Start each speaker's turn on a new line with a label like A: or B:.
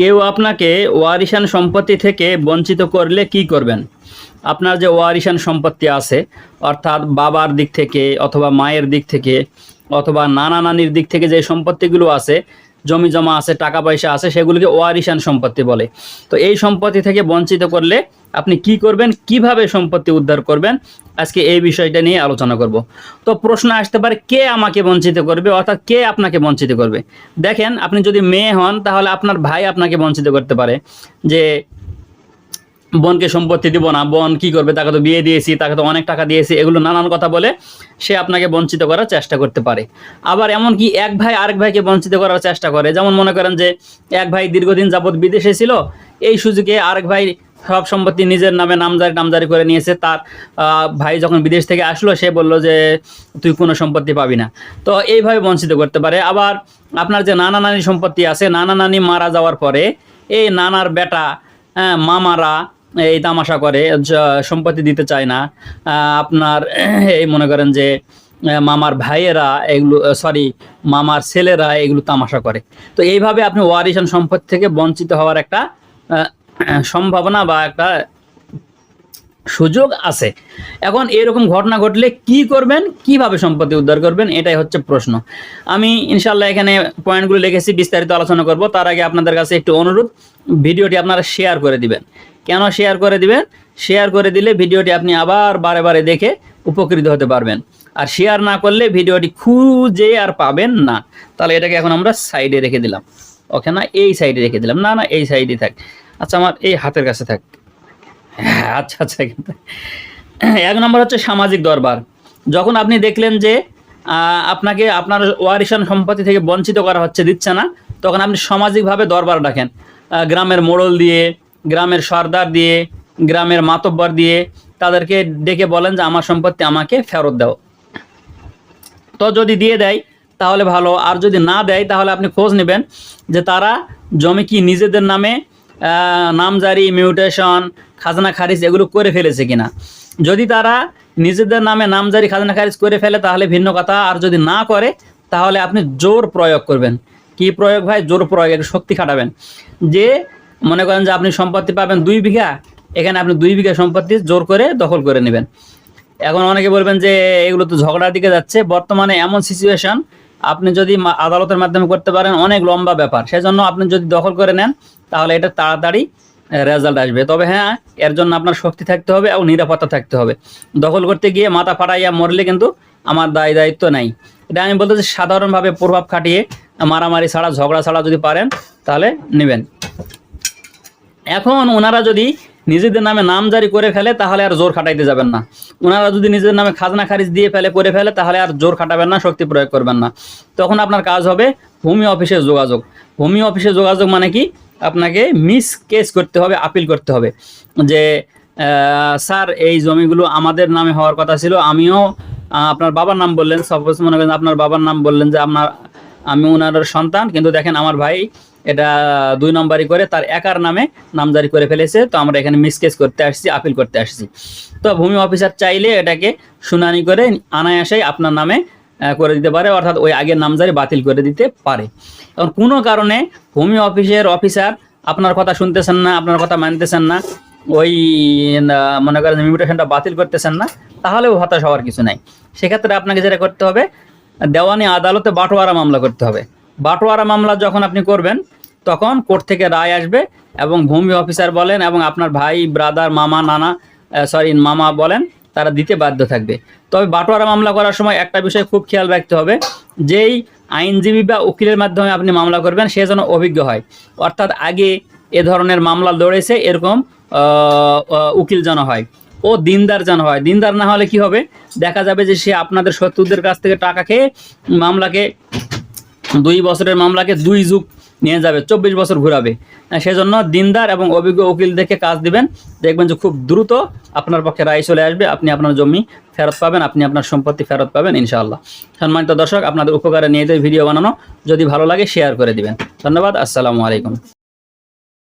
A: কেউ আপনাকে ওয়ারিশান সম্পত্তি থেকে বঞ্চিত করলে কি করবেন? আপনার যে ওয়ারিশান সম্পত্তি আছে, অর্থাৎ বাবার দিক থেকে অথবা মায়ের দিক থেকে, অথবা নানা নানির দিক থেকে যে সম্পত্তিগুলো আছে জমি জমা আছে, টাকা পয়সা আছে, সেগুলিকে ওয়ারিশান সম্পত্তি বলে। তো এই সম্পত্তি থেকে বঞ্চিত করলে আপনি কি করবেন? কীভাবে সম্পত্তি উদ্ধার করবেন? আজকে এই বিষয়টা নিয়ে আলোচনা করব। তো প্রশ্ন আসতে পারে, কে আমাকে বঞ্চিত করবে? অর্থাৎ কে আপনাকে বঞ্চিত করবে? দেখেন, আপনি যদি মেয়ে হন, তাহলে আপনার ভাই আপনাকে বঞ্চিত করতে পারে। যে বোনকে সম্পত্তি দিব না বোন কি করবে? তাকে তো বিয়ে দিয়েছি তাকে তো অনেক টাকা দিয়েছি এগুলো নানান কথা বলে সে আপনাকে বঞ্চিত করার চেষ্টা করতে পারে। আবার এমনকি এক ভাই আরেক ভাইকে বঞ্চিত করার চেষ্টা করে? যেমন মনে করেন যে এক ভাই দীর্ঘদিন যাবৎ বিদেশে ছিল এই সুযোগে আরেক ভাই সব সম্পত্তি নিজের নামে নামজারি নামজারি করে নিয়েছে। তার ভাই যখন বিদেশ থেকে আসলো সে বলল যে তুই কোনো সম্পত্তি পাবি না। তো এইভাবে বঞ্চিত করতে পারে। আবার আপনার যে নানা নানি সম্পত্তি আছে নানা নানি মারা যাওয়ার পরে এই নানার বেটা হ্যাঁ, মামারা এই তামাশা করে সম্পত্তি দিতে চায় না। আপনার, এই মনে করেন যে মামার ভাইয়েরা এগুলো সরি মামার ছেলেরা এগুলো তামাশা করে। তো এইভাবে আপনি ওয়ারিশান সম্পদ থেকে বঞ্চিত হওয়ার একটা সম্ভাবনা বা একটা সুযোগ আছে। এখন এরকম ঘটনা ঘটলে কি করবেন? কীভাবে সম্পত্তি উদ্ধার করবেন? এটাই হচ্ছে প্রশ্ন। আমি ইনশাল্লাহ এখানে পয়েন্টগুলো লিখেছি, বিস্তারিত আলোচনা করব। তার আগে আপনাদের কাছে একটু অনুরোধ, ভিডিওটি আপনারা শেয়ার করে দিবেন। কেন শেয়ার করে দিবেন? শেয়ার করে দিলে ভিডিওটি আপনি আবার বারে বারে দেখে উপকৃত হতে পারবেন। আর শেয়ার না করলে ভিডিওটি খুঁজে আর পাবেন না। তাহলে এটাকে এখন আমরা সাইডে রেখে দিলাম। ওকে না? এই সাইডে রেখে দিলাম। না না, এই সাইডে থাক। আচ্ছা আমার এই হাতের কাছে থাক। আচ্ছা আচ্ছা এক নম্বর হচ্ছে সামাজিক দরবার। যখন আপনি দেখলেন যে আপনাকে আপনার ওয়ারিশান সম্পত্তি থেকে বঞ্চিত করা হচ্ছে, দিচ্ছে না, তখন আপনি সামাজিকভাবে দরবার ডাকেন। গ্রামের মোড়ল দিয়ে, গ্রামের সর্দার দিয়ে, গ্রামের মাতব্বর দিয়ে, তাদেরকে ডেকে বলেন যে, আমার সম্পত্তি আমাকে ফেরত দাও। তো যদি দিয়ে দেয়, তাহলে ভালো। আর যদি না দেয়, তাহলে আপনি খোঁজ নেবেন যে, তারা জমি কি নিজেদের নামে নামজারি, মিউটেশন খাজনা খারিজ এগুলো করে ফেলেছে কিনা। যদি তারা নিজেদের নামে নামজারি খাজনা খারিজ করে ফেলে, তাহলে ভিন্ন কথা। আর যদি না করে, তাহলে আপনি জোর প্রয়োগ করবেন। কি প্রয়োগ ভাই? জোর প্রয়োগ, একটু শক্তি খাটাবেন। যে মনে করেন যে আপনি সম্পত্তি পাবেন দুই বিঘা, এখানে আপনি দুই বিঘা সম্পত্তি জোর করে দখল করে নেবেন। এখন অনেকে বলবেন যে এগুলো তো ঝগড়ার দিকে যাচ্ছে। বর্তমানে এমন সিচুয়েশন আপনি যদি আদালতের মাধ্যমে করতে পারেন, অনেক লম্বা ব্যাপার। সেজন্য আপনি যদি দখল করে নেন, তাহলে এটা তাড়াতাড়ি রেজাল্ট আসবে। তবে হ্যাঁ এর জন্য আপনার শক্তি থাকতে হবে এবং নিরাপত্তা থাকতে হবে। দখল করতে গিয়ে মাথা ফাটাইয়া মরলে কিন্তু আমার দায় দায়িত্ব নাই। এটা আমি বলতে চাই সাধারণভাবে প্রভাব খাটিয়ে মারামারি ছাড়া, ঝগড়া ছাড়া যদি পারেন, তাহলে নেবেন। এখন ওনারা যদি নিজেদের নামে নাম জারি করে ফেলে, তাহলে আর জোর খাটাইতে যাবেন না। ওনারা যদি নিজেদের নামে খাজনা খারিজ দিয়ে ফেলে, করে ফেলে, তাহলে আর জোর খাটাবেন না, শক্তি প্রয়োগ করবেন না। তখন আপনার কাজ হবে, ভূমি অফিসে যোগাযোগ। ভূমি অফিসে যোগাযোগ মানে কি? আপনাকে মিস কেস করতে হবে আপিল করতে হবে। যে স্যার, এই জমিগুলো আমাদের নামে হওয়ার কথা ছিল, আমিও আপনার বাবার নাম বললেন সাপোজ মনে করেন আপনার বাবার নাম বললেন যে, আপনার, আমি ওনার সন্তান, কিন্তু দেখেন আমার ভাই এটা দুই নম্বরই করে, তার একার নামে নামজারি করে ফেলেছে, তো আমরা এখানে মিসকেস করতে আসছি আপিল করতে আসছি। তো ভূমি অফিসার চাইলে এটাকে শুনানি করে আনায়াসেই আপনার নামে করে দিতে পারে, অর্থাৎ ওই আগের নামজারি বাতিল করে দিতে পারে। এখন কোনো কারণে ভূমি অফিসের অফিসার আপনার কথা শুনতেছেন না, আপনার কথা মানতেছেন না, ওই মনে করেন মিউটেশনটা বাতিল করতেছেন না, তাহলেও হতাশ হওয়ার কিছু নাই। সেক্ষেত্রে আপনাকে যেটা করতে হবে, দেওয়ানি আদালতে বাটোয়ারা মামলা করতে হবে। বাটোয়ারা মামলা যখন আপনি করবেন, তখন কোর্ট থেকে রায় আসবে এবং ভূমি অফিসার বলেন এবং আপনার ভাই, ব্রাদার, মামা, নানা সরি মামা বলেন তারা দিতে বাধ্য থাকবে। তবে বাটোয়ারা মামলা করার সময় একটা বিষয় খুব খেয়াল রাখতে হবে, যেই আইনজীবী বা উকিলের মাধ্যমে আপনি মামলা করবেন, সে যেন অভিজ্ঞ হয়। অর্থাৎ আগে এ ধরনের মামলা লড়েছে, এরকম উকিল যেন হয় ও দিনদার যেন হয়। দিনদার না হলে কি হবে? দেখা যাবে যে সে আপনাদের শত্রুদের কাছ থেকে টাকা খেয়ে মামলাকে, দুই বছরের মামলাকে দুই যুগ নিয়ে যাবে, চব্বিশ বছর ঘুরাবে। সেজন্য দিনদার এবং অভিজ্ঞ উকিল দেখে কাজ দিবেন। দেখবেন যে খুব দ্রুত আপনার পক্ষে রায় চলে আসবে, আপনি আপনার জমি ফেরত পাবেন, আপনি আপনার সম্পত্তি ফেরত পাবেন, ইনশাআল্লাহ। সম্মানিত দর্শক, আপনাদের উপকারে নিয়ে ভিডিও বানানো, যদি ভালো লাগে শেয়ার করে দিবেন। ধন্যবাদ, আসসালামু আলাইকুম।